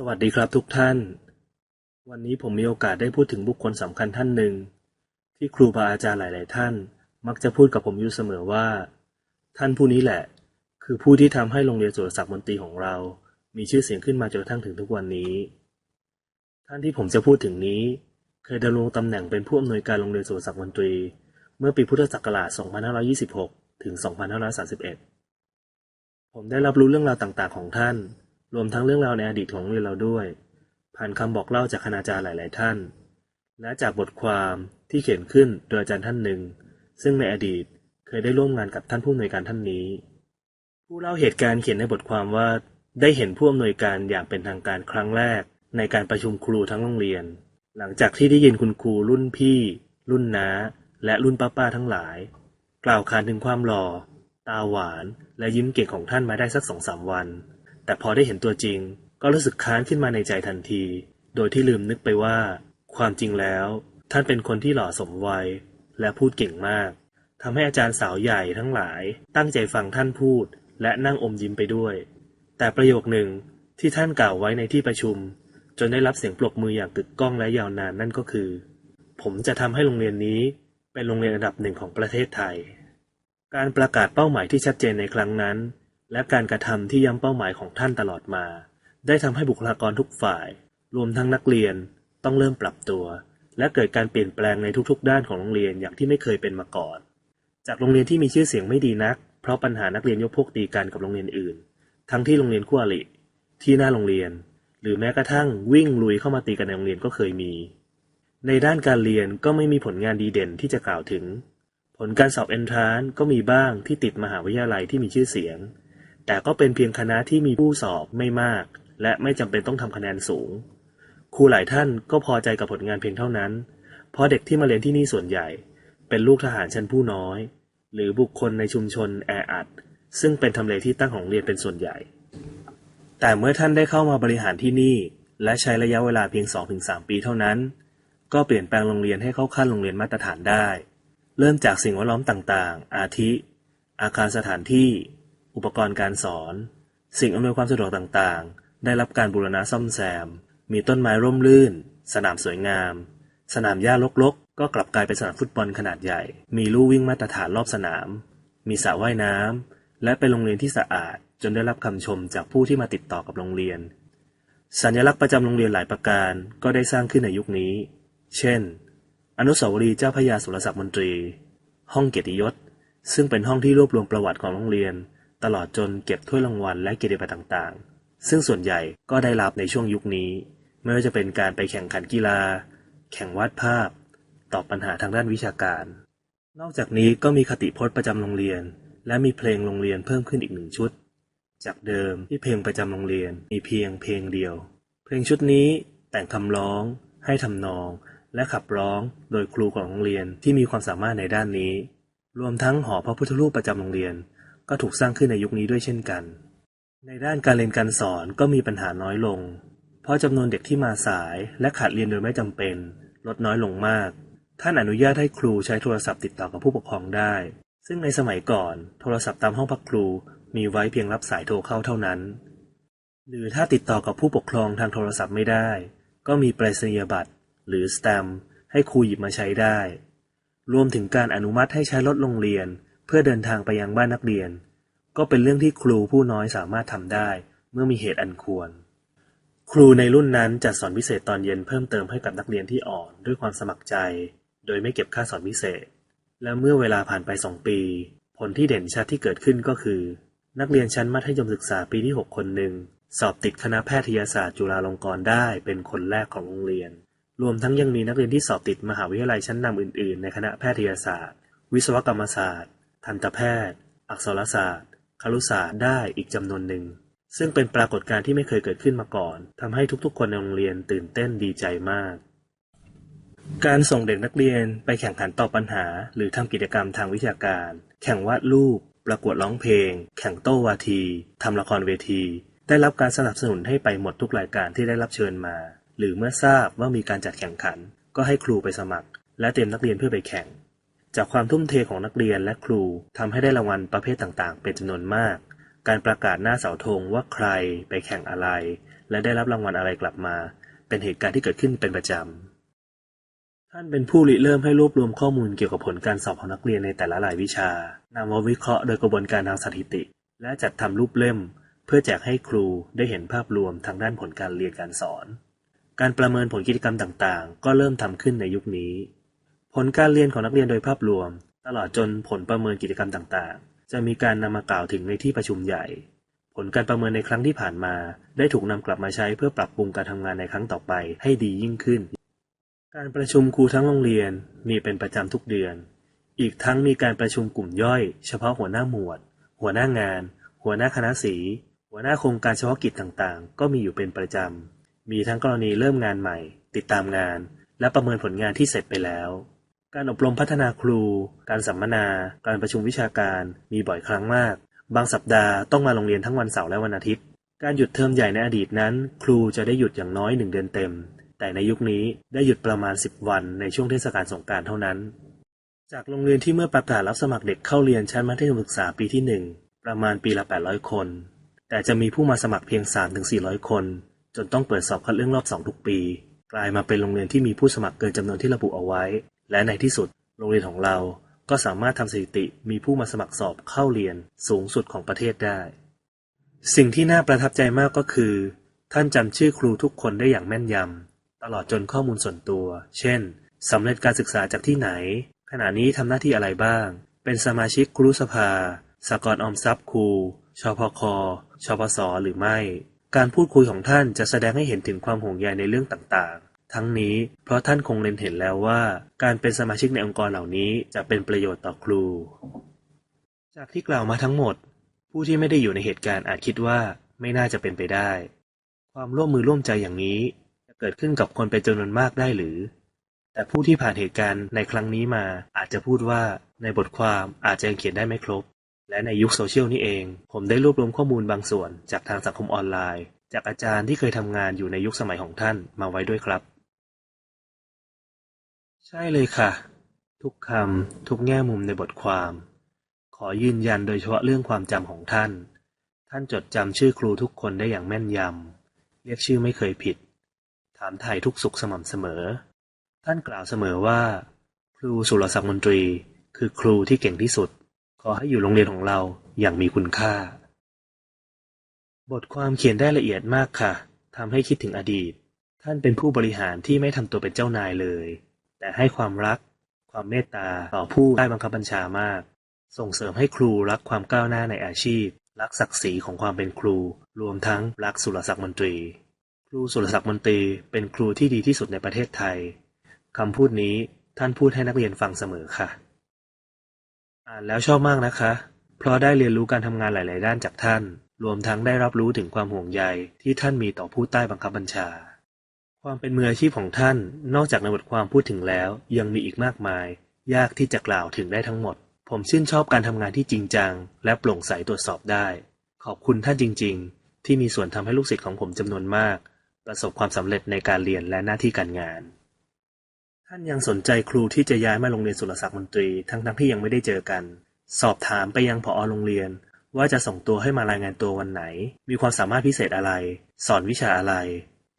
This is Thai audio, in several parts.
สวัสดีครับทุกท่าน วันนี้ผมมีโอกาสได้พูดถึงบุคคลสำคัญท่านหนึ่ง ที่ครูบาอาจารย์หลาย ๆ ท่าน มักจะพูดกับผมอยู่เสมอว่า ท่านผู้นี้แหละ คือผู้ที่ทำให้โรงเรียนสุรศักดิ์มนตรีของเรา มีชื่อเสียงขึ้นมาจนกระทั่งถึงทุกวันนี้ ท่านที่ผมจะพูดถึงนี้ เคยดำรงตำแหน่งเป็นผู้อำนวยการโรงเรียนสุรศักดิ์มนตรี เมื่อปีพุทธศักราช 2526 ถึง 2531 ผมได้รับรู้เรื่องราวต่าง ๆ ของท่าน รวมทั้งเรื่องราวในอดีตของโรงเรียนเราด้วย ผ่านคำบอกเล่าจากคณาจารย์หลาย ๆ ท่าน และจากบทความที่เขียนขึ้นโดยอาจารย์ท่านหนึ่ง ซึ่งในอดีตเคยได้ร่วมงานกับท่านผู้อำนวยการท่านนี้ ผู้เล่าเหตุการณ์เขียนในบทความว่าได้เห็นผู้อำนวยการอย่างเป็นทางการครั้งแรก ในการประชุมครูทั้งโรงเรียน หลังจากที่ได้ยินคุณครูรุ่นพี่ รุ่นน้า และรุ่นป้าๆทั้งหลาย กล่าวขานถึงความหล่อ ตาหวาน และยิ้มเก่งของท่านมาได้สักสองสามวัน แต่พอได้เห็นตัวจริง ก็รู้สึกค้านขึ้นมาในใจทันที โดยที่ลืมนึกไปว่า ความจริงแล้ว ท่านเป็นคนที่หล่อสมวัย และพูดเก่งมากทำให้อาจารย์สาวใหญ่ทั้งหลาย ตั้งใจฟังท่านพูด และนั่งอมยิ้มไปด้วย แต่ประโยคหนึ่งที่ท่านกล่าวไว้ในที่ประชุม จนได้รับเสียงปรบมืออย่างกึกก้องและยาวนานนั่นก็คือ ผมจะทำให้โรงเรียนนี้เป็นโรงเรียนอันดับหนึ่งของประเทศไทย การประกาศเป้าหมายที่ชัดเจนในครั้งนั้น และการกระทำที่ย้ำเป้าหมายของท่านตลอดมา ได้ทำให้บุคลากรทุกฝ่าย รวมทั้งนักเรียน ต้องเริ่มปรับตัว และเกิดการเปลี่ยนแปลงในทุกๆ ด้านของโรงเรียนอย่างที่ไม่เคยเป็นมาก่อน จากโรงเรียนที่มีชื่อเสียงไม่ดีนัก เพราะปัญหานักเรียนยกพวกตีกันกับโรงเรียนอื่น ทั้งที่โรงเรียนคู่อริที่หน้าโรงเรียน หรือแม้กระทั่งวิ่งลุยเข้ามาตีกันในโรงเรียนก็เคยมี ในด้านการเรียนก็ไม่มีผลงานดีเด่นที่จะกล่าวถึง ผลการสอบเอนทรานก็มีบ้างที่ติดมหาวิทยาลัยที่มีชื่อเสียง แต่ก็เป็นเพียงคณะที่มีผู้สอบไม่มาก และไม่จำเป็นต้องทำคะแนนสูง ครูหลายท่านก็พอใจกับผลงานเพียงเท่านั้น เพราะเด็กที่มาเรียนที่นี่ส่วนใหญ่ เป็นลูกทหารชั้นผู้น้อย หรือบุคคลในชุมชนแออัด ซึ่งเป็นทำเลที่ตั้งของโรงเรียนเป็นส่วนใหญ่ แต่เมื่อท่านได้เข้ามาบริหารที่นี่ และใช้ระยะเวลาเพียง 2-3 ปีเท่านั้น ก็เปลี่ยนแปลงโรงเรียนให้เข้าขั้นโรงเรียนมาตรฐานได้ เริ่มจากสิ่งแวดล้อมต่างๆ อาทิ อาคารสถานที่ อุปกรณ์การสอน สิ่งอำนวยความสะดวกต่างๆ ได้รับการบูรณะซ่อมแซม มีต้นไม้ร่มรื่น สนามสวยงาม สนามหญ้ารกๆ ก็กลับกลายเป็นสนามฟุตบอลขนาดใหญ่ มีลู่วิ่งมาตรฐานรอบสนาม มีสระว่ายน้ำ และเป็นโรงเรียนที่สะอาด จนได้รับคำชมจากผู้ที่มาติดต่อกับโรงเรียน สัญลักษณ์ประจำโรงเรียนหลายประการก็ได้สร้างขึ้นในยุคนี้ เช่น อนุสาวรีย์เจ้าพระยาสุรศักดิ์มนตรี ห้องเกียรติยศซึ่งเป็นห้องที่รวบรวมประวัติของโรงเรียน ตลอดจนเก็บถ้วยรางวัลและเกียรติบัตรต่างๆ ซึ่งส่วนใหญ่ก็ได้รับในช่วงยุคนี้ ไม่ว่าจะเป็นการไปแข่งขันกีฬา แข่งวาดภาพ ตอบปัญหาทางด้านวิชาการ นอกจากนี้ก็มีคติพจน์ประจำโรงเรียน และมีเพลงโรงเรียนเพิ่มขึ้นอีกหนึ่งชุด จากเดิมที่เพลงประจำโรงเรียนมีเพียงเพลงเดียว เพลงชุดนี้แต่งคำร้อง ให้ทำนอง และขับร้องโดยครูของโรงเรียนที่มีความสามารถในด้านนี้ รวมทั้งหอพระพุทธรูปประจำโรงเรียน ก็ถูกสร้างขึ้นในยุคนี้ด้วยเช่นกัน ในด้านการเรียนการสอนก็มีปัญหาน้อยลง เพราะจำนวนเด็กที่มาสายและขาดเรียนโดยไม่จำเป็น ลดน้อยลงมาก ท่านอนุญาตให้ครูใช้โทรศัพท์ติดต่อกับผู้ปกครองได้ ซึ่งในสมัยก่อน โทรศัพท์ตามห้องพักครูมีไว้เพียงรับสายโทรเข้าเท่านั้น หรือถ้าติดต่อกับผู้ปกครองทางโทรศัพท์ไม่ได้ ก็มีไปรษณียบัตร หรือสแตมป์ให้ครูหยิบมาใช้ได้ รวมถึงการอนุมัติให้ใช้รถโรงเรียน เพื่อเดินทางไปยังบ้านนักเรียน ก็เป็นเรื่องที่ครูผู้น้อยสามารถทำได้ เมื่อมีเหตุอันควร ครูในรุ่นนั้นจัดสอนพิเศษตอนเย็นเพิ่มเติมให้กับนักเรียนที่อ่อนด้วยความสมัครใจ โดยไม่เก็บค่าสอนพิเศษ และเมื่อเวลาผ่านไปสองปี ผลที่เด่นชัดที่เกิดขึ้นก็คือ นักเรียนชั้นมัธยมศึกษาปีที่ 6 คนหนึ่งสอบติดคณะแพทยศาสตร์จุฬาลงกรณ์ได้เป็นคนแรกของโรงเรียน รวมทั้งยังมีนักเรียนที่สอบติดมหาวิทยาลัยชั้นนำอื่น ๆ ในคณะแพทยศาสตร์ วิศวกรรมศาสตร์ ทันตแพทย์ อักษรศาสตร์ครุศาสตร์ได้อีกจำนวนหนึ่ง ซึ่งเป็นปรากฏการณ์ที่ไม่เคยเกิดขึ้นมาก่อนทำให้ทุกๆ คนในโรงเรียนตื่นเต้นดีใจมาก การส่งเด็กนักเรียนไปแข่งขันตอบปัญหา หรือทำกิจกรรมทางวิชาการ แข่งวาดรูป ประกวดร้องเพลง แข่งโต้วาทีทำละครเวที ได้รับการสนับสนุนให้ไปหมดทุกรายการที่ได้รับเชิญมา หรือเมื่อทราบว่ามีการจัดแข่งขัน ก็ให้ครูไปสมัคร และเตรียมนักเรียนเพื่อไปแข่ง จากความทุ่มเทของนักเรียนและครูทำให้ได้รางวัลประเภทต่างๆ เป็นจำนวนมาก การประกาศหน้าเสาธงว่าใครไปแข่งอะไร และได้รับรางวัลอะไรกลับมา เป็นเหตุการณ์ที่เกิดขึ้นเป็นประจำ ท่านเป็นผู้ริเริ่มให้รวบรวมข้อมูลเกี่ยวกับผลการสอบของนักเรียนในแต่ละรายวิชานำมาวิเคราะห์โดยกระบวนการทางสถิติ และจัดทำรูปเล่ม เพื่อแจกให้ครูได้เห็นภาพรวมทางด้านผลการเรียนการสอน การประเมินผลกิจกรรมต่างๆ ก็เริ่มทำขึ้นในยุคนี้ ผลการเรียนของนักเรียนโดยภาพรวม ตลอดจนผลประเมินกิจกรรมต่างๆ จะมีการนำมากล่าวถึงในที่ประชุมใหญ่ ผลการประเมินในครั้งที่ผ่านมา ได้ถูกนำกลับมาใช้เพื่อปรับปรุงการทำงานในครั้งต่อไปให้ดียิ่งขึ้น การประชุมครูทั้งโรงเรียนมีเป็นประจำทุกเดือน อีกทั้งมีการประชุมกลุ่มย่อย เฉพาะหัวหน้าหมวด หัวหน้างาน หัวหน้าคณะสี หัวหน้าโครงการเฉพาะกิจต่างๆ ก็มีอยู่เป็นประจำมีทั้งกรณีเริ่มงานใหม่ ติดตามงาน และประเมินผลงานที่เสร็จไปแล้ว การอบรมพัฒนาครู การสัมมนา การประชุมวิชาการ มีบ่อยครั้งมาก บางสัปดาห์ต้องมาโรงเรียนทั้งวันเสาร์และวันอาทิตย์ การหยุดเทอมใหญ่ในอดีตนั้น ครูจะได้หยุดอย่างน้อยหนึ่งเดือนเต็ม แต่ในยุคนี้ได้หยุดประมาณ 10 วันในช่วงเทศกาลสงกานต์เท่านั้น จากโรงเรียนที่เมื่อประกาศรับสมัครเด็กเข้าเรียนชั้นมัธยมศึกษาปีที่ 1 ประมาณปีละ 800 คน แต่จะมีผู้มาสมัครเพียง 3-400 คน จนต้องเปิดสอบคัดเลือกรอบ 2 ทุกปี กลายมาเป็นโรงเรียนที่มีผู้สมัครเกินจำนวนที่ระบุเอาไว้ และในที่สุด โรงเรียนของเราก็สามารถทำสถิติมีผู้มาสมัครสอบเข้าเรียนสูงสุดของประเทศได้ สิ่งที่น่าประทับใจมากก็คือ ท่านจำชื่อครูทุกคนได้อย่างแม่นยำตลอดจนข้อมูลส่วนตัว เช่นสำเร็จการศึกษาจากที่ไหน ขณะนี้ทำหน้าที่อะไรบ้าง เป็นสมาชิกครูสภาสากลออมทรัพย์ครูชพคชปสหรือไม่ การพูดคุยของท่านจะแสดงให้เห็นถึงความห่วงใยในเรื่องต่าง ทั้งนี้เพราะท่านคงเล็งเห็นแล้วว่า การเป็นสมาชิกในองค์กรเหล่านี้จะเป็นประโยชน์ต่อครู จากที่กล่าวมาทั้งหมด ผู้ที่ไม่ได้อยู่ในเหตุการณ์อาจคิดว่าไม่น่าจะเป็นไปได้ ความร่วมมือร่วมใจอย่างนี้จะเกิดขึ้นกับคนเป็นจำนวนมากได้หรือ แต่ผู้ที่ผ่านเหตุการณ์ในครั้งนี้มาอาจจะพูดว่าในบทความอาจจะยังเขียนได้ไม่ครบ และในยุคโซเชียลนี่เอง ผมได้รวบรวมข้อมูลบางส่วนจากทางสังคมออนไลน์ จากอาจารย์ที่เคยทำงานอยู่ในยุคสมัยของท่านมาไว้ด้วยครับ ใช่เลยค่ะ ทุกคำ ทุกแง่มุมในบทความ ขอยืนยันโดยเฉพาะเรื่องความจำของท่าน ท่านจดจำชื่อครูทุกคนได้อย่างแม่นยำ เรียกชื่อไม่เคยผิด ถามไถ่ทุกสุขสม่ำเสมอ ท่านกล่าวเสมอว่า ครูสุรศักดิ์มนตรี คือครูที่เก่งที่สุด ขอให้อยู่โรงเรียนของเราอย่างมีคุณค่า บทความเขียนได้ละเอียดมากค่ะทำให้คิดถึงอดีต ท่านเป็นผู้บริหารที่ไม่ทำตัวเป็นเจ้านายเลย แต่ให้ความรัก ความเมตตาต่อผู้ใต้บังคับบัญชามาก ส่งเสริมให้ครูรักความก้าวหน้าในอาชีพ รักศักดิ์ศรีของความเป็นครู รวมทั้งรักสุรศักดิ์มนตรี ครูสุรศักดิ์มนตรีเป็นครูที่ดีที่สุดในประเทศไทยคำพูดนี้ท่านพูดให้นักเรียนฟังเสมอค่ะ อ่านแล้วชอบมากนะคะ เพราะได้เรียนรู้การทำงานหลาย ๆ ด้านจากท่าน รวมทั้งได้รับรู้ถึงความห่วงใยที่ท่านมีต่อผู้ใต้บังคับบัญชา ความเป็นมืออาชีพของท่าน นอกจากในบทความพูดถึงแล้ว ยังมีอีกมากมาย ยากที่จะกล่าวถึงได้ทั้งหมด ผมชื่นชอบการทำงานที่จริงจัง และโปร่งใสตรวจสอบได้ ขอบคุณท่านจริง ๆ ที่มีส่วนทำให้ลูกศิษย์ของผมจำนวนมาก ประสบความสำเร็จในการเรียนและหน้าที่การงาน ท่านยังสนใจครูที่จะย้ายมาโรงเรียนสุรศักดิ์มนตรี ทั้งทั้งๆที่ยังไม่ได้เจอกัน สอบถามไปยังผอโรงเรียนว่าจะส่งตัวให้มารายงานตัววันไหน มีความสามารถพิเศษอะไร สอนวิชาอะไร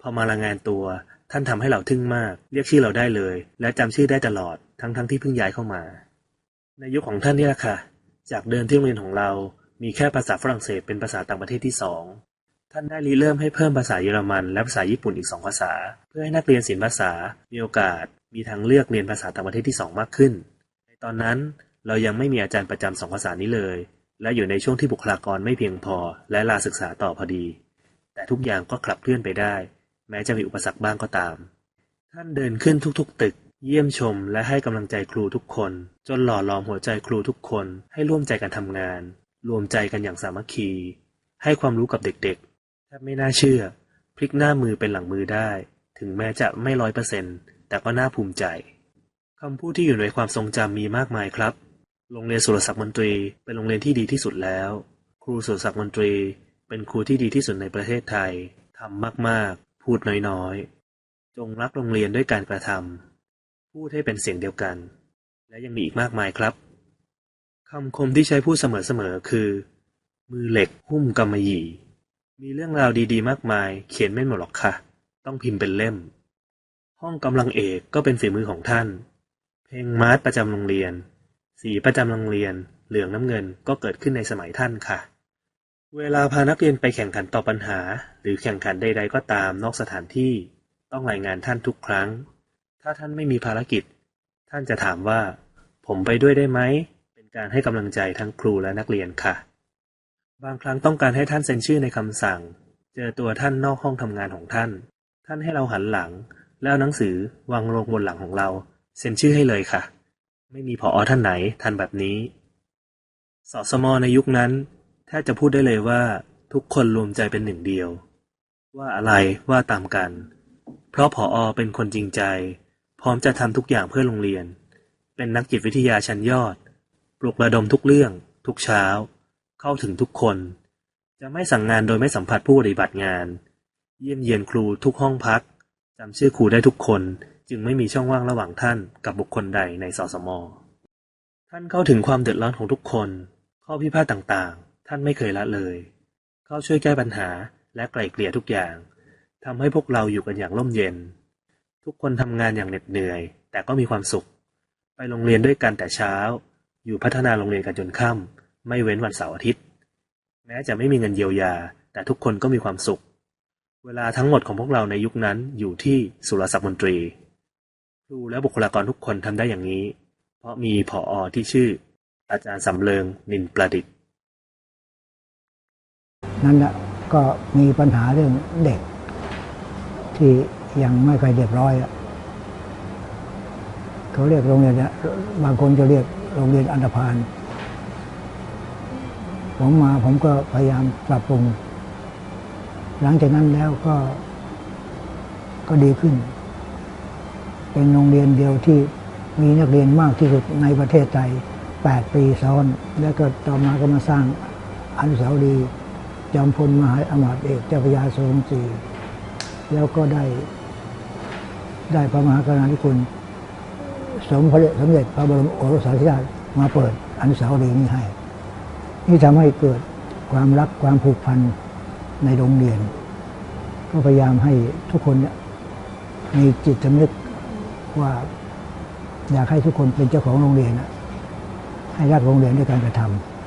พอมารายงานตัว ท่านทำให้เราทึ่งมาก เรียกชื่อเราได้เลย และจำชื่อได้ตลอด ทั้งทั้งๆที่เพิ่งย้ายเข้ามา ในยุคของท่านนี่แหละค่ะ จากเดิมที่โรงเรียนของเรา มีแค่ภาษาฝรั่งเศสเป็นภาษาต่างประเทศที่สองท่านได้ริเริ่มให้เพิ่มภาษาเยอรมันและภาษาญี่ปุ่นอีกสองภาษา เพื่อให้นักเรียนศิลปภาษา มีโอกาส มีทางเลือกเรียนภาษาต่างประเทศที่สองมากขึ้น ในตอนนั้นเรายังไม่มีอาจารย์ประจำสองภาษานี้เลย และอยู่ในช่วงที่บุคลากรไม่เพียงพอ และลาศึกษาต่อพอดี แต่ทุกอย่างก็ขับเคลื่อนไปได้ แม้จะมีอุปสรรคบ้างก็ตาม ท่านเดินขึ้นทุกๆ ตึก เยี่ยมชมและให้กำลังใจครูทุกคน จนหล่อหลอมหัวใจครูทุกคนให้ร่วมใจกันทำงาน รวมใจกันอย่างสามัคคี ให้ความรู้กับเด็กๆแทบไม่น่าเชื่อ พลิกหน้ามือเป็นหลังมือได้ ถึงแม้จะไม่ร้อยเปอร์เซ็นต์แต่ก็น่าภูมิใจคำพูดที่อยู่ในความทรงจำมีมากมายครับ โรงเรียนสุรศักดิ์มนตรี เป็นโรงเรียนที่ดีที่สุดแล้ว ครูสุรศักดิ์มนตรี เป็นครูที่ดีที่สุดในประเทศไทยทำมาก พูดน้อย ๆ จงรักโรงเรียนด้วยการกระทำ พูดให้เป็นเสียงเดียวกัน และยังมีอีกมากมายครับ คำคมที่ใช้พูดเสมอๆ คือ มือเหล็กหุ้มกำมะหยี่ มีเรื่องราวดีๆ มากมาย เขียนไม่หมดหรอกค่ะ ต้องพิมพ์เป็นเล่ม ห้องกำลังเอกก็เป็นฝีมือของท่าน เพลงมาร์ชประจำโรงเรียน สีประจำโรงเรียน เหลืองน้ำเงินก็เกิดขึ้นในสมัยท่านค่ะ เวลาพานักเรียนไปแข่งขันต่อปัญหา หรือแข่งขันใด ๆ ก็ตามนอกสถานที่ ต้องรายงานท่านทุกครั้ง ถ้าท่านไม่มีภารกิจ ท่านจะถามว่า ผมไปด้วยได้ไหม เป็นการให้กำลังใจทั้งครูและนักเรียนค่ะ บางครั้งต้องการให้ท่านเซ็นชื่อในคำสั่ง เจอตัวท่านนอกห้องทำงานของท่าน ท่านให้เราหันหลัง แล้วหนังสือวางลงบนหลังของเรา เซ็นชื่อให้เลยค่ะ ไม่มีผอท่านไหนทันแบบนี้ สสมในยุคนั้น แทบจะพูดได้เลยว่าทุกคนรวมใจเป็นหนึ่งเดียว ว่าอะไรว่าตามกัน เพราะผอเป็นคนจริงใจ พร้อมจะทำทุกอย่างเพื่อโรงเรียน เป็นนักจิตวิทยาชั้นยอด ปลุกระดมทุกเรื่อง ทุกเช้า เข้าถึงทุกคน จะไม่สั่งงานโดยไม่สัมผัสผู้ปฏิบัติงาน เยี่ยมเยียนครูทุกห้องพักจำชื่อครูได้ทุกคนจึงไม่มีช่องว่างระหว่างท่านกับบุคคลใดในสสม ท่านเข้าถึงความเดือดร้อนของทุกคน ข้อพิพาทต่าง ท่านไม่เคยละเลย เข้าช่วยแก้ปัญหาและไกล่เกลี่ยทุกอย่างทำให้พวกเราอยู่กันอย่างร่มเย็น ทุกคนทำงานอย่างเหน็ดเหนื่อย แต่ก็มีความสุข ไปโรงเรียนด้วยกันแต่เช้า อยู่พัฒนาโรงเรียนกันจนค่ำไม่เว้นวันเสาร์อาทิตย์ แม้จะไม่มีเงินเยียวยา แต่ทุกคนก็มีความสุข เวลาทั้งหมดของพวกเราในยุคนั้นอยู่ที่สุรศักดิ์มนตรีครูและบุคลากรทุกคนทำได้อย่างนี้ เพราะมีผออที่ชื่อ อาจารย์สำเริงนินประดิษฐ์ นั่นแหละก็มีปัญหาเรื่องเด็ก ที่ยังไม่เคยเรียบร้อยอะเขาเรียกโรงเรียนเนี่ยบางคนจะเรียกโรงเรียนอันธพาลผมมาผมก็พยายามปรับปรุง หลังจากนั้นแล้วก็ก็ดีขึ้น เป็นโรงเรียนเดียวที่มีนักเรียนมากที่สุดในประเทศไทย 8 ปีซ้อน แล้วก็ต่อมาก็มาสร้างอนุสาวรีย์ จอมพลมหาอมาตย์เอกเจ้าพระยาทรงศรีแล้วก็ได้ ได้พระมหากรุณาธิคุณสมพระสมเด็จพระบรมโอรสาธิราชมาเปิดอนุสาวรีย์นี้ให้ นี่ทำให้เกิดความรักความผูกพันในโรงเรียน ก็พยายามให้ทุกคนเนี่ยมีจิตสำนึกว่าอยากให้ทุกคนเป็นเจ้าของโรงเรียนนะให้รักโรงเรียนด้วยการกระทำ